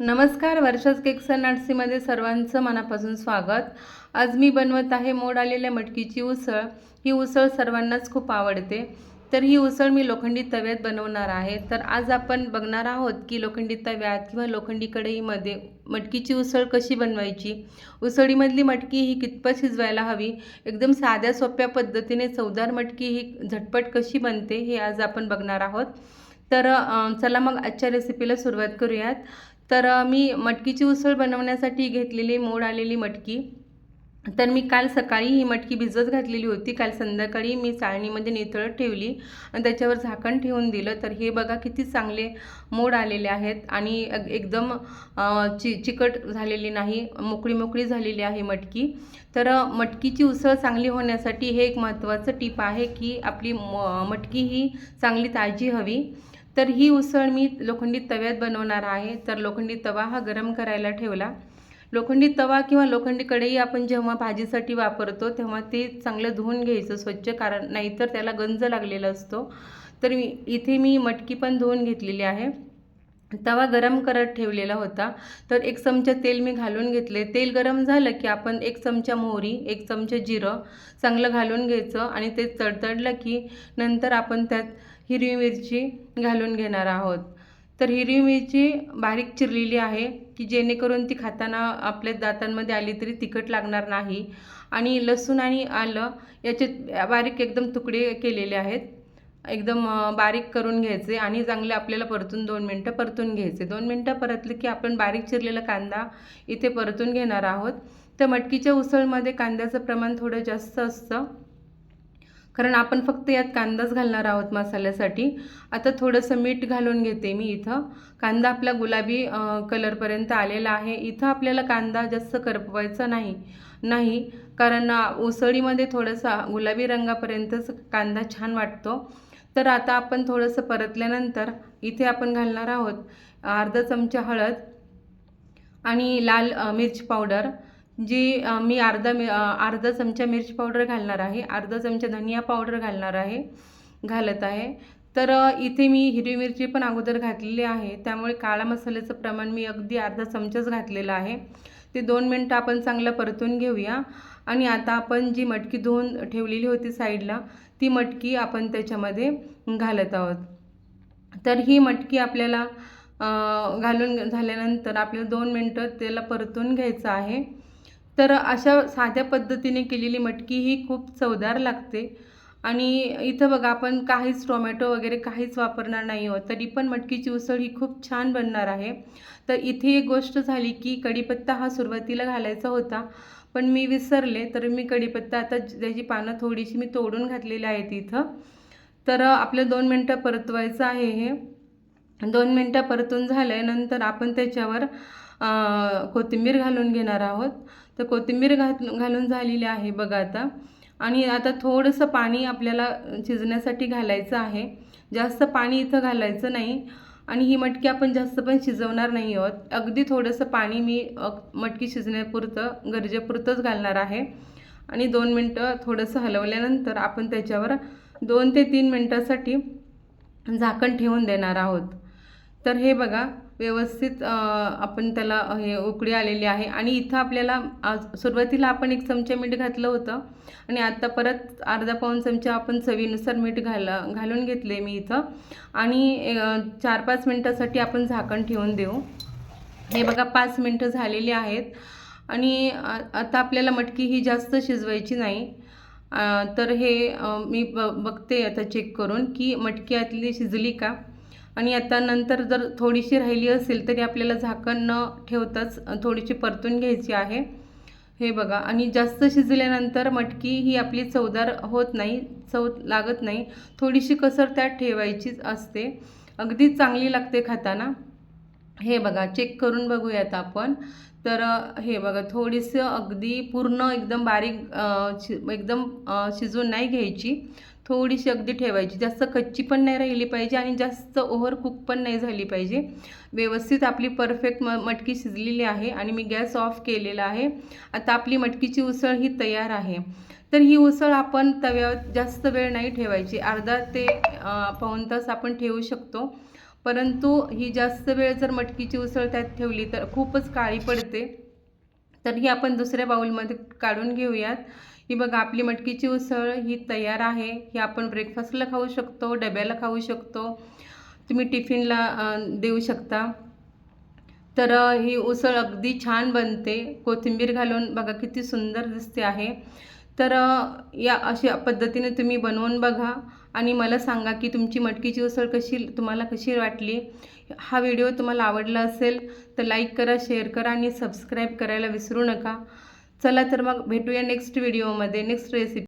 नमस्कार वर्षाच cakes and नट्सीमध्ये सर्वांचं मनापासून स्वागत. आज मी बनवत आहे मोड आलेल्या मटकीची उसळ. ही उसळ सर्वांनाच खूप आवडते. तर ही उसळ मी लोखंडी तव्यात बनवणार आहे. तर आज आपण बघणार आहोत की लोखंडी तव्यात किंवा लोखंडी कढईमध्ये मटकीची उसळ कशी बनवायची. उसळीमधली मटकी ही कितपत शिजवायला हवी. एकदम साध्या सोप्या पद्धतीने चवदार मटकी ही झटपट कशी बनते हे आज आपण बघणार आहोत. तर चला मग आजच्या रेसिपीला सुरुवात करूयात. तर मी मटकीची उसळ बनवण्यासाठी घेतलेली मोड आलेली मटकी. तर मी काल सकाळी ही मटकी भिजत घातलेली होती. काल संध्याकाळी मी चाळणीमध्ये नितळत ठेवली आणि त्याच्यावर झाकण ठेवून दिलं. तर हे बघा किती चांगले मोड आलेले आहेत आणि एकदम चि चिकट झालेली नाही मोकळी मोकळी झालेली आहे मटकी. तर मटकीची उसळ चांगली होण्यासाठी हे एक महत्त्वाचं टीप आहे की आपली म मटकी ही चांगली ताजी हवी. तर ही उसळ मी लोखंडी तव्यात बनवणार आहे. तर लोखंडी तवा हा गरम करायला ठेवला. लोखंडी तवा किंवा लोखंडी कढई आपण जेव्हा भाजीसाठी वापरतो तेव्हा ते चांगलं धुवून घ्यायचं स्वच्छ कारण नाहीतर त्याला गंज लागलेला असतो. तर मी इथे मी मटकी पण धुवून घेतलेली आहे. तवा गरम करत ठेवलेला होता. तर एक चमचा तेल मी घालून घेतले. तेल गरम झालं की आपण एक चमचा मोहरी एक चमचा जिरं चांगलं घालून घ्यायचं आणि ते तडतडलं की नंतर आपण त्यात हिरवी मिरची घालून घेणार आहोत. तर हिरवी मिरची बारीक चिरलेली आहे की जेणेकरून ती खाताना आपल्या दातांमध्ये आली तरी तिखट लागणार नाही. आणि लसूण आणि आलं याचे बारीक एकदम तुकडे केलेले आहेत. एकदम बारीक करून घ्यायचे आणि चांगले आपल्याला परतून दोन मिनटं परतून घ्यायचे. दोन मिनटं परतले की आपण बारीक चिरलेला कांदा इथे परतून घेणार आहोत. तर मटकीच्या उसळमध्ये कांद्याचं प्रमाण थोडं जास्त असतं. कारण आपण फक्त यात कांदाच घालणार आहोत मसाल्यासाठी. आता थोडंसं मीठ घालून घेते मी इथं. कांदा आपला गुलाबी कलरपर्यंत आलेला आहे. इथं आपल्याला कांदा जास्त करपवायचा नाही नाही. कारण उसळीमध्ये थोडंसं गुलाबी रंगापर्यंतच कांदा छान वाटतो. तर आता आपण थोडंसं परतल्यानंतर इथे आपण घालणार आहोत अर्धा चमचा हळद आणि लाल मिरची मिर्च पावडर जी मी अर्धा मि अर्धा चमचा मिर्च पावडर घालणार आहे अर्धा चमचा धनिया पावडर घालणार आहे घालत आहे. तर इथे मी हिरवी मिरची पण अगोदर घातलेली आहे त्यामुळे काळा मसाल्याचं प्रमाण मी अगदी अर्धा चमचाच घातलेलं आहे. ते दोन मिनटं आपण चांगलं परतून घेऊया. आणि आता आपण जी मटकी धुवून ठेवलेली होती साईडला ती मटकी आपण त्याच्यामध्ये घालत आहोत. तर ही मटकी आपल्याला घालून झाल्यानंतर आपल्याला दोन मिनटं त्याला परतून घ्यायचं आहे. तर अशा साध्या पद्धतीने केलेली मटकी ही खूप चवदार लागते. आणि इथं बघा आपण काहीच टोमॅटो वगैरे काहीच वापरणार नाही आहोत तरी पण मटकीची उसळ ही खूप छान बनणार आहे. तर इथे एक गोष्ट झाली की कढीपत्ता हा सुरुवातीला घालायचा होता. पण मी विसरले तर मी कढीपत्ता आता त्याची पानं थोडीशी मी तोडून घातलेली आहेत इथं. तर आपलं दोन मिनटं परतवायचं आहे हे. दोन मिनटं परतून झाल्यानंतर आपण त्याच्यावर कोथिंबीर घालून घेणार आहोत. तर कोथिंबीर घात घालून झालेली आहे बघा आता. आणि आता थोडंसं पाणी आपल्याला शिजण्यासाठी घालायचं आहे. जास्त पाणी इथं घालायचं नाही. आणि ही मटकी आपण जास्त पण शिजवणार नाही आहोत. अगदी थोडंसं पाणी मी मटकी शिजण्यापुरतं गरजेपुरतंच घालणार आहे. आणि दोन मिनटं थोडंसं हलवल्यानंतर आपण त्याच्यावर दोन ते तीन मिनटासाठी झाकण ठेवून देणार आहोत. तर हे बघा व्यवस्थित आपण त्याला हे उकळी आलेली आहे. आणि इथं आपल्याला आज सुरुवातीला आपण एक चमचा मीठ घातलं होतं. आणि आता परत अर्धा पाऊण चमचा आपण चवीनुसार मीठ घाला घालून घेतले मी इथं. आणि चार पाच मिनटासाठी आपण झाकण ठेवून देऊ. हे बघा पाच मिनटं झालेली आहेत. आणि आता आपल्याला मटकी ही जास्त शिजवायची नाही. तर हे मी ब बघते आता चेक करून की मटकी आतली शिजली का? आणि आता नंतर जर थोडीशी राहिली असेल तरी आपल्याला झाकण न ठेवताच थोडीशी परतून घ्यायची आहे. हे बघा आणि जास्त शिजल्यानंतर मटकी ही आपली चवदार होत नाही चव लागत नाही. थोडीशी कसर त्यात ठेवायचीच असते. अगदी चांगली लागते खाताना. हे बघा चेक करून बघूयात आपण. तर हे बघा थोडीसं अगदी पूर्ण एकदम बारीक शि एकदम शिजून नाही घ्यायची. थोडीशी अगदी ठेवायची. जास्त कच्ची पण नाही राहिली पाहिजे आणि जास्त ओव्हर कुक पण नाही झाली पाहिजे. व्यवस्थित आपली परफेक्ट म मटकी शिजलेली आहे आणि मी गॅस ऑफ केलेला आहे. आता आपली मटकीची उसळ ही तयार आहे. तर ही उसळ आपण तव्यावर जास्त वेळ नाही ठेवायची. अर्धा ते पाऊण तास आपण ठेवू शकतो. परंतु ही जास्त वेळ जर मटकीची उसळ त्यात ठेवली तर खूपच काळी पडते. तर ही आपण दुसऱ्या बाउलमध्ये काढून घेऊयात. ही बघा आपली मटकीची उसळ ही तयार आहे. ही आपण ब्रेकफास्टला खाऊ शकतो डब्याला खाऊ शकतो. तुम्ही टिफिनला देऊ शकता. तर ही उसळ अगदी छान बनते. कोथिंबीर घालून बघा किती सुंदर दिसते आहे. तर या अशा पद्धतीने तुम्ही बनवून बघा आणि मला सांगा की तुमची मटकीची उसळ कशी तुम्हाला कशी वाटली? हा व्हिडिओ तुम्हाला आवडला असेल तर लाईक करा शेअर करा आणि सबस्क्राईब करायला विसरू नका. चला तर मग भेटूया नेक्स्ट व्हिडिओमध्ये नेक्स्ट रेसिपी